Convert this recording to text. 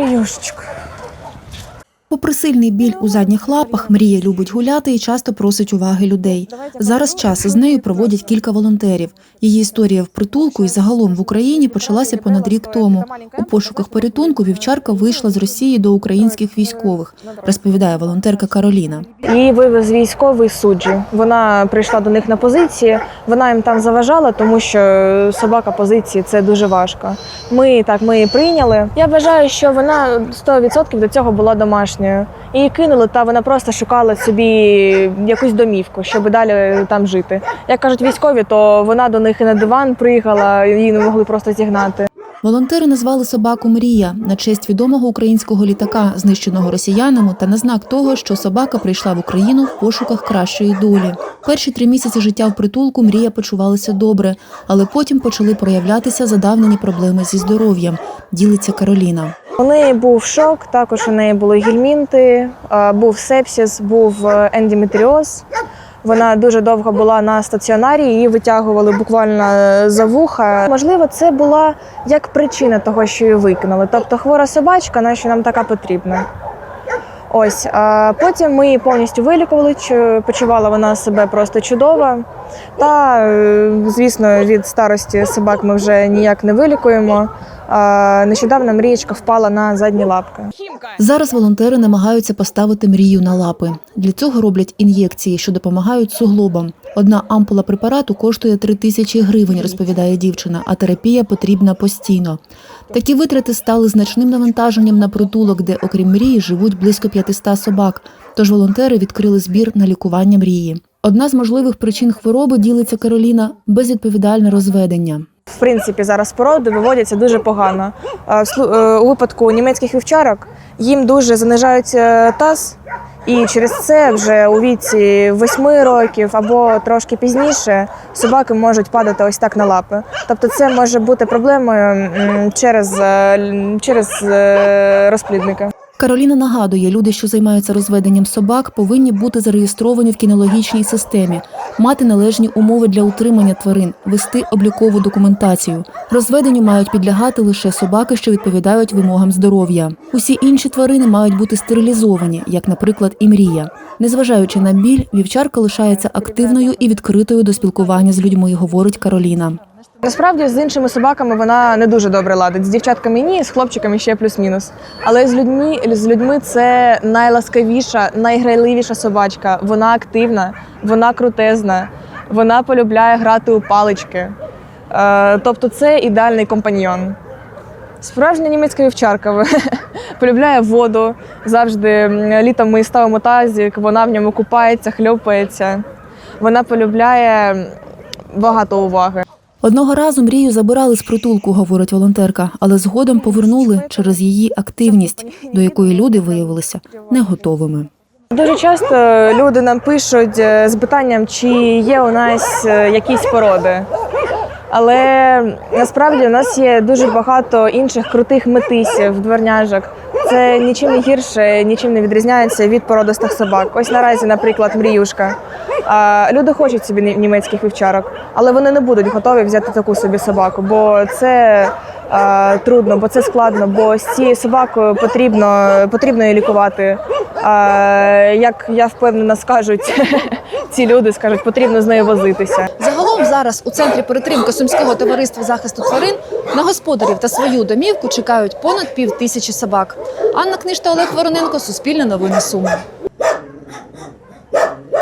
Маріюшечка. Попри сильний біль у задніх лапах, Мрія любить гуляти і часто просить уваги людей. Зараз час з нею проводять кілька волонтерів. Її історія в притулку і загалом в Україні почалася понад рік тому. У пошуках порятунку вівчарка вийшла з Росії до українських військових, розповідає волонтерка Кароліна. Її вивез військовий суджі. Вона прийшла до них на позиції. Вона їм там заважала, тому що собака позиції це дуже важко. Ми так ми її прийняли. Я вважаю, що вона 100% до цього була домашньою. Її кинули, та вона просто шукала собі якусь домівку, щоб далі там жити. Як кажуть військові, то вона до них і на диван приїхала, її не могли просто зігнати. Волонтери назвали собаку Мрія на честь відомого українського літака, знищеного росіянами, та на знак того, що собака прийшла в Україну в пошуках кращої долі. Перші три місяці життя в притулку Мрія почувалася добре, але потім почали проявлятися задавнені проблеми зі здоров'ям. Ділиться Кароліна. У неї був шок, також у неї були гельмінти, був сепсис, був е, ендометріоз. Вона дуже довго була на стаціонарі, її витягували буквально е, за вуха. Можливо, це була як причина того, що її викинули. Тобто хвора собачка, нащо нам така потрібна. Ось, а потім ми її повністю вилікували, почувала вона себе просто чудово. Та, е, звісно, від старості собак ми вже ніяк не вилікуємо. Нещодавно мрієчка впала на задні лапки. Зараз волонтери намагаються поставити мрію на лапи. Для цього роблять ін'єкції, що допомагають суглобам. Одна ампула препарату коштує 3 тисячі гривень, розповідає дівчина, а терапія потрібна постійно. Такі витрати стали значним навантаженням на притулок, де, окрім мрії, живуть близько 500 собак. Тож волонтери відкрили збір на лікування мрії. Одна з можливих причин хвороби ділиться Кароліна безвідповідальне розведення. В принципі, зараз породи виводяться дуже погано. Е, У випадку німецьких вівчарок їм дуже занижається таз, і через це вже у віці 8 років або трошки пізніше собаки можуть падати ось так на лапи. Тобто це може бути проблемою через, е, через е, розплідника. Кароліна нагадує, люди, що займаються розведенням собак, повинні бути зареєстровані в кінологічній системі, мати належні умови для утримання тварин, вести облікову документацію. Розведенню мають підлягати лише собаки, що відповідають вимогам здоров'я. Усі інші тварини мають бути стерилізовані, як, наприклад, і мрія. Незважаючи на біль, вівчарка лишається активною і відкритою до спілкування з людьми, говорить Кароліна. Насправді з іншими собаками вона не дуже добре ладить. З дівчатками ні, з хлопчиками ще плюс-мінус. Але з людьми, з людьми це найласкавіша, найграйливіша собачка. Вона активна, вона крутезна, вона полюбляє грати у палички. Е, тобто це ідеальний компаньйон. Справжня німецька вівчарка полюбляє воду. Завжди літом ми ставимо тазик, вона в ньому купається, хльопається. Вона полюбляє багато уваги. Одного разу мрію забирали з притулку, говорить волонтерка, але згодом повернули через її активність, до якої люди виявилися не готовими. Дуже часто люди нам пишуть е, з питанням, чи є у нас е, якісь породи. Але насправді у нас є дуже багато інших крутих метисів, дворняжок. Це нічим не гірше, нічим не відрізняється від породистих собак. Ось наразі, наприклад, мріюшка. Люди хочуть собі ні- німецьких вівчарок, але вони не будуть готові взяти таку собі собаку, бо це трудно, бо це складно, бо з цією собакою потрібно, потрібно її лікувати. А, як я впевнена, скажуть ці люди, скажуть, потрібно з нею возитися. Загалом зараз у центрі перетримки Сумського товариства захисту тварин на господарів та свою домівку чекають понад пів тисячі собак. Анна Книжта, Олег Вороненко, Суспільне новини Суми.